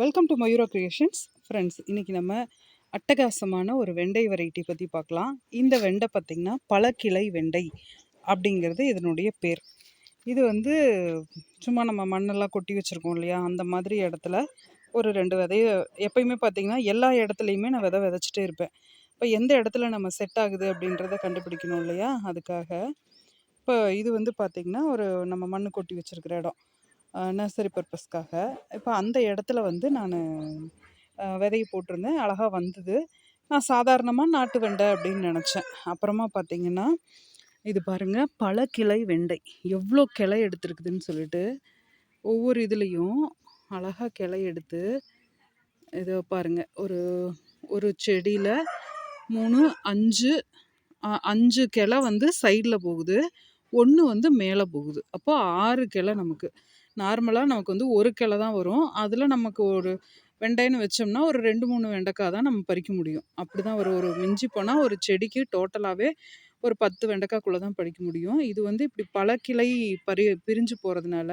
Welcome to Mayura creations friends இன்றைக்கி நம்ம அட்டகாசமான ஒரு வெண்டை வெரைட்டி பற்றி பார்க்கலாம். இந்த வெண்டை பார்த்திங்கன்னா பழக்கிளை வெண்டை அப்படிங்கிறது இதனுடைய பேர். இது வந்து சும்மா நம்ம மண்ணெல்லாம் கொட்டி வச்சுருக்கோம் இல்லையா? அந்த மாதிரி இடத்துல ஒரு ரெண்டு விதைய எப்பயுமே பார்த்திங்கன்னா எல்லா இடத்துலையுமே நான் விதை விதைச்சிட்டே இருப்பேன். இப்போ எந்த இடத்துல நம்ம செட் ஆகுது அப்படின்றத கண்டுபிடிக்கணும் இல்லையா? அதுக்காக. இப்போ இது வந்து பார்த்திங்கன்னா ஒரு நம்ம மண் கொட்டி வச்சுருக்கிற இடம். நர்சரி பர்பஸ்க்காக இப்போ அந்த இடத்துல வந்து நான் விதைய போட்டிருந்தேன். அழகாக வந்தது. நான் சாதாரணமாக நாட்டு வெண்டை அப்படின்னு நினச்சேன். அப்புறமா பார்த்தீங்கன்னா இது பாருங்கள் பல கிளை வெண்டை. எவ்வளோ கிளை எடுத்துருக்குதுன்னு சொல்லிட்டு ஒவ்வொரு இதுலேயும் அழகாக கிளை எடுத்து இதை பாருங்கள் ஒரு ஒரு செடியில் மூணு அஞ்சு அஞ்சு கிளை வந்து சைடில் போகுது. ஒன்று வந்து மேலே போகுது. அப்போது ஆறு கிளை நமக்கு. நார்மலாக நமக்கு வந்து ஒரு கிளை தான் வரும். அதில் நமக்கு ஒரு வெண்டைன்னு வச்சோம்னா ஒரு ரெண்டு மூணு வெண்டைக்காய் தான் நம்ம பறிக்க முடியும். அப்படி தான் ஒரு ஒரு மிஞ்சி போனால் ஒரு செடிக்கு டோட்டலாகவே ஒரு பத்து வெண்டைக்காய்க்குள்ளே தான் பறிக்க முடியும். இது வந்து இப்படி பல கிளை பறி பிரிஞ்சு போகிறதுனால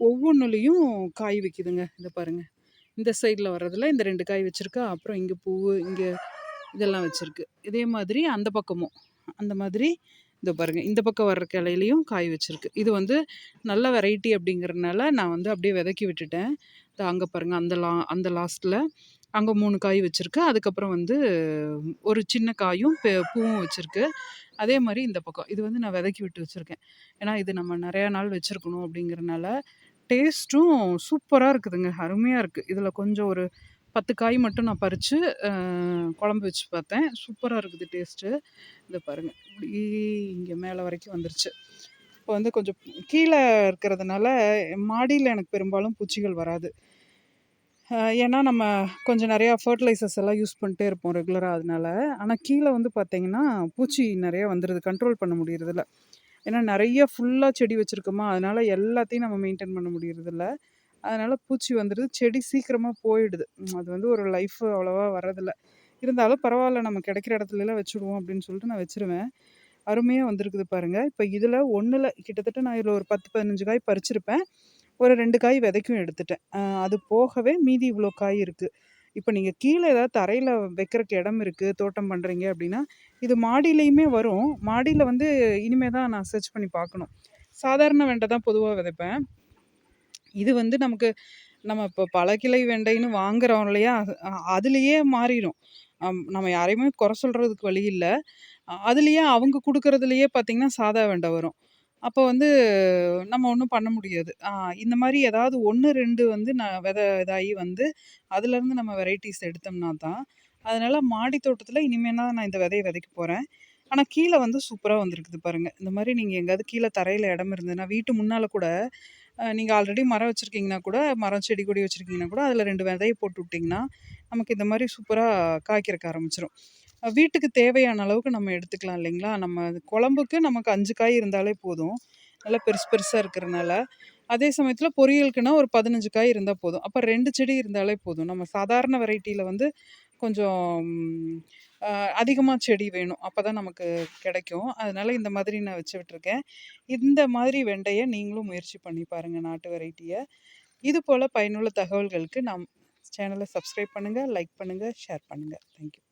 ஒவ்வொன்றுலேயும் காய் வைக்குதுங்க. இதை பாருங்கள் இந்த சைடில் வர்றதில் இந்த ரெண்டு காய் வச்சுருக்கா. அப்புறம் இங்கே பூ இங்கே இதெல்லாம் வச்சுருக்கு. இதே மாதிரி அந்த பக்கமும். அந்த மாதிரி இந்த பாருங்கள் இந்த பக்கம் வர்ற கிளையிலையும் காய் வச்சுருக்கு. இது வந்து நல்ல வெரைட்டி அப்படிங்கிறதுனால நான் வந்து அப்படியே விதக்கி விட்டுட்டேன். அங்கே பாருங்கள் அந்த லா அந்த லாஸ்ட்டில் அங்கே மூணு காய் வச்சுருக்கு. அதுக்கப்புறம் வந்து ஒரு சின்ன காயும் பூவும் வச்சுருக்கு. அதே மாதிரி இந்த பக்கம். இது வந்து நான் விதக்கி விட்டு வச்சுருக்கேன். ஏன்னா இது நம்ம நிறையா நாள் வச்சுருக்கணும் அப்படிங்கிறனால டேஸ்ட்டும் சூப்பராக இருக்குதுங்க. அருமையாக இருக்குது இதில் கொஞ்சம் ஒரு பத்து காய் மட்டும் நான் பறித்து குழம்பு வச்சு பார்த்தேன். சூப்பராக இருக்குது டேஸ்ட்டு இதை பாருங்கள் இப்படி இங்கே மேலே வரைக்கும் வந்துருச்சு. இப்போ வந்து கொஞ்சம் கீழே இருக்கிறதுனால மாடியில் எனக்கு பெரும்பாலும் பூச்சிகள் வராது. ஏன்னா நம்ம கொஞ்சம் நிறையா ஃபர்டிலைசர்ஸ் எல்லாம் யூஸ் பண்ணிட்டே இருப்போம் ரெகுலராக அதனால. ஆனால் கீழே வந்து பார்த்திங்கன்னா பூச்சி நிறையா வந்துடுது கண்ட்ரோல் பண்ண முடியறதில்ல. ஏன்னா நிறைய ஃபுல்லாக செடி வச்சுருக்கோமா அதனால் எல்லாத்தையும் நம்ம மெயின்டைன் பண்ண முடியறதில்ல. அதனால் பூச்சி வந்துடுது செடி சீக்கிரமாக போயிடுது. அது வந்து ஒரு லைஃப் அவ்வளோவா வர்றதில்ல. இருந்தாலும் பரவாயில்ல நம்ம கிடைக்கிற இடத்துலலாம் வச்சுடுவோம் அப்படின்னு சொல்லிட்டு நான் வச்சுருவேன். அருமையாக வந்திருக்குது பாருங்கள் இப்போ இதில் ஒன்றில் கிட்டத்தட்ட நான் இதில் ஒரு பத்து பதினஞ்சு காய் பறிச்சிருப்பேன். ஒரு ரெண்டு காய் விதைக்கும் எடுத்துட்டேன். அது போகவே மீதி இவ்வளோ காய் இருக்குது இப்போ நீங்கள் கீழே ஏதாவது தரையில் வைக்கிறக்கு இடம் இருக்குது தோட்டம் பண்ணுறீங்க அப்படின்னா இது மாடியிலையுமே வரும். மாடியில் வந்து இனிமேல் தான் நான் சர்ச் பண்ணி பார்க்கணும். சாதாரண வெண்டை தான் பொதுவாக விதைப்பேன். இது வந்து நமக்கு நம்ம இப்போ பல கிளை வெண்டைன்னு வாங்குறோம் இல்லையா? அதுலேயே மாறிடும் நம்ம யாரையுமே குறை சொல்கிறதுக்கு வழி இல்லை. அதுலேயே அவங்க கொடுக்குறதுலையே பார்த்திங்கன்னா சாதா வெண்டை வரும். அப்போ வந்து நம்ம ஒன்றும் பண்ண முடியாது. இந்த மாதிரி ஏதாவது ஒன்று ரெண்டு வந்து நான் விதை இதாகி வந்து அதுலேருந்து நம்ம வெரைட்டிஸ் எடுத்தோம்னா தான் அதனால் மாடி தோட்டத்தில் இனிமேல் தான் நான் இந்த விதையை விதைக்க போகிறேன் ஆனால் கீழே வந்து சூப்பராக வந்திருக்குது பாருங்கள் இந்த மாதிரி நீங்கள் எங்கேயாவது கீழே தரையில் இடம் இருந்ததுன்னா வீட்டு முன்னால் கூட நீங்கள் ஆல்ரெடி மரம் வச்சுருக்கீங்கன்னா கூட மரம் செடி கொடி வச்சுருக்கீங்கன்னா கூட அதில் ரெண்டு விதையை போட்டு விட்டிங்கன்னா நமக்கு இந்த மாதிரி சூப்பராக காய்க்கிறக்க ஆரம்பிச்சிடும் வீட்டுக்கு தேவையான அளவுக்கு நம்ம எடுத்துக்கலாம் இல்லைங்களா? நம்ம குழம்புக்கு நமக்கு அஞ்சு காய் இருந்தாலே போதும். நல்லா பெருசு பெருசாக இருக்கிறனால. அதே சமயத்தில் பொரியலுக்குன்னா ஒரு பதினஞ்சு காய் இருந்தால் போதும். அப்போ ரெண்டு செடி இருந்தாலே போதும். நம்ம சாதாரண வெரைட்டியில் வந்து கொஞ்சம் அதிகமாக செடி வேணும். அப்போ தான் நமக்கு கிடைக்கும். அதனால் இந்த மாதிரி நான் வச்சு விட்ருக்கேன் இந்த மாதிரி வெண்டையை நீங்களும் முயற்சி பண்ணி பாருங்கள் நாட்டு வெரைட்டியை. இது போல் பயனுள்ள தகவல்களுக்கு நம் சேனலை சப்ஸ்கிரைப் பண்ணுங்கள் லைக் பண்ணுங்கள் ஷேர் பண்ணுங்கள் தேங்க்யூ.